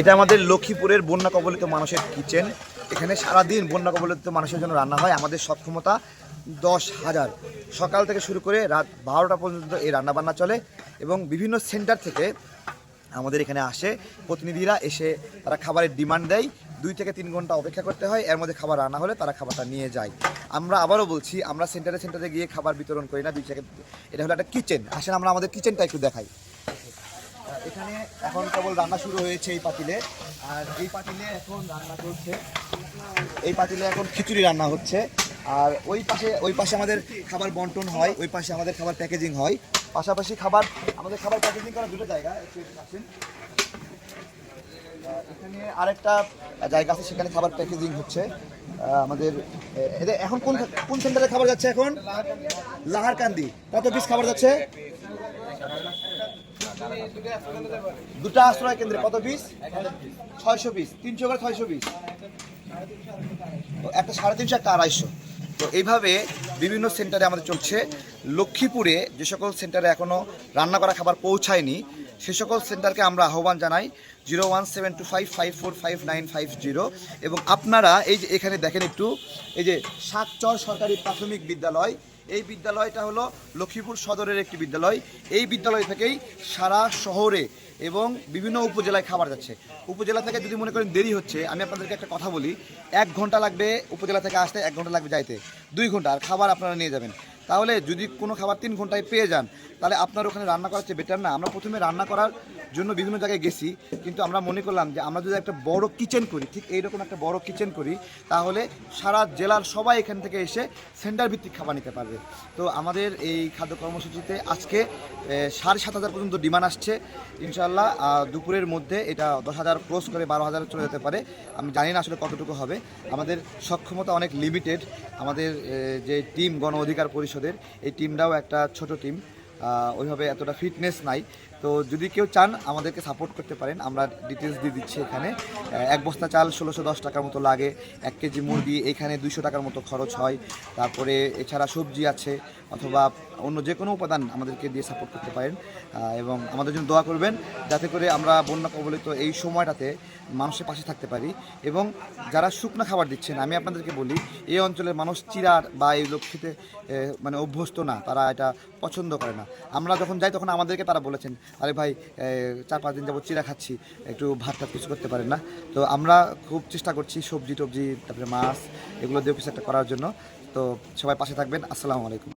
এটা আমাদের লক্ষ্মীপুরের বন্যা কবলিত মানুষের কিচেন। এখানে সারাদিন বন্যা কবলিত মানুষের জন্য রান্না হয়। আমাদের সক্ষমতা দশ হাজার। সকাল থেকে শুরু করে রাত বারোটা পর্যন্ত এই রান্নাবান্না চলে এবং বিভিন্ন সেন্টার থেকে আমাদের এখানে আসে। প্রতিনিধিরা এসে তারা খাবারের ডিমান্ড দেয়। দুই থেকে তিন ঘণ্টা অপেক্ষা করতে হয়। এর মধ্যে খাবার রান্না হলে তারা খাবারটা নিয়ে যায়। আমরা আবারও বলছি, আমরা সেন্টারে সেন্টারে গিয়ে খাবার বিতরণ করি না। দুই থেকে এটা হলো একটা কিচেন। আসেন, আমরা আমাদের কিচেনটা একটু দেখাই। এখানে এখন কেবল রান্না শুরু হয়েছে এই পাতিলে। আর এই পাতিলে এখন রান্না চলছে। এই পাতিলে এখন খিচুড়ি রান্না হচ্ছে। আর ওই পাশে ওই পাশে আমাদের খাবার বন্টন হয়, ওই পাশে আমাদের খাবার প্যাকেজিং হয়। পাশাপাশি খাবার, আমাদের খাবার প্যাকেজিং করার দুটো জায়গা আসেন। এখানে আরেকটা জায়গা আছে, সেখানে খাবার প্যাকেজিং হচ্ছে। আমাদের এখন কোন কোন সেন্টারে খাবার যাচ্ছে এখন? লাহারকান্দি। কত পিস খাবার যাচ্ছে? দুটা আশ্রয় কেন্দ্রে কত পিস ছয়শো পিস তিনশো করে ছয়শো পিস একটা সাড়ে তিনশো, একটা আড়াইশো। তো এইভাবে বিভিন্ন সেন্টারে আমাদের চলছে। লক্ষ্মীপুরে যে সকল সেন্টারে এখনও রান্না করা খাবার পৌঁছায়নি, সে সকল সেন্টারকে আমরা আহ্বান জানাই। Zero one seven two five five four five nine five zero এবং আপনারা এই যে এখানে দেখেন একটু, এই যে সাতচর সরকারি প্রাথমিক বিদ্যালয়, এই বিদ্যালয়টা হলো লক্ষ্মীপুর সদরের একটি বিদ্যালয়। এই বিদ্যালয় থেকেই সারা শহরে এবং বিভিন্ন উপজেলায় খাবার যাচ্ছে। উপজেলা থেকে যদি মনে করেন দেরি হচ্ছে, আমি আপনাদেরকে একটা কথা বলি, এক ঘণ্টা লাগবে উপজেলা থেকে আসতে, এক ঘণ্টা লাগবে যাইতে। দুই ঘণ্টা, আর খাবার আপনারা নিয়ে যাবেন। তাহলে যদি কোনো খাবার তিন ঘন্টায় পেয়ে যান, তাহলে আপনার ওখানে রান্না করার চেয়ে বেটার না। আমরা প্রথমে রান্না করার জন্য বিভিন্ন জায়গায় গেছি, কিন্তু আমরা মনে করলাম যে আমরা যদি একটা বড় কিচেন করি, ঠিক এইরকম একটা বড় কিচেন করি, তাহলে সারা জেলার সবাই এখান থেকে এসে সেন্টার ভিত্তিক খাবার নিতে পারবে। তো আমাদের এই খাদ্য কর্মসূচিতে আজকে সাড়ে সাত হাজার পর্যন্ত ডিমান্ড আসছে। ইনশাল্লাহ দুপুরের মধ্যে এটা দশ হাজার ক্রস করে বারো হাজার চলে যেতে পারে। আমি জানি না আসলে কতটুকু হবে। আমাদের সক্ষমতা অনেক লিমিটেড আমাদের যে টিম গণ অধিকার পরিষদের এই টিমটাও একটা ছোট টিম ওইভাবে এতটা ফিটনেস নাই। তো যদি কেউ চান আমাদেরকে সাপোর্ট করতে পারেন। আমরা ডিটেলস দিয়ে দিচ্ছি এখানে। এক বস্তা চাল ষোলোশো দশ টাকার মতো লাগে। এক কেজি মুরগি এখানে দুইশো টাকার মতো খরচ হয়। তারপরে এছাড়া সবজি আছে অথবা অন্য যে কোনো উপাদান আমাদেরকে দিয়ে সাপোর্ট করতে পারেন। এবং আমাদের জন্য দোয়া করবেন যাতে করে আমরা বন্যা কবলিত এই সময়টাতে মানুষের পাশে থাকতে পারি। এবং যারা শুকনো খাবার দিচ্ছেন আমি আপনাদেরকে বলি এই অঞ্চলের মানুষ চিরার বা এই এ, মানে অভ্যস্ত না। তারা এটা পছন্দ করে না। আমরা যখন যাই তখন আমাদেরকে তারা বলেছেন, আরে ভাই চার পাঁচ দিন যাব চিরা খাচ্ছি, একটু ভাত টাত কিছু করতে পারেন না। তো আমরা খুব চেষ্টা করছি সবজি টবজি, তারপরে মাছ, এগুলো দিয়ে কিছু একটা করার জন্য। তো সবাই পাশে থাকবেন। আসসালামু আলাইকুম।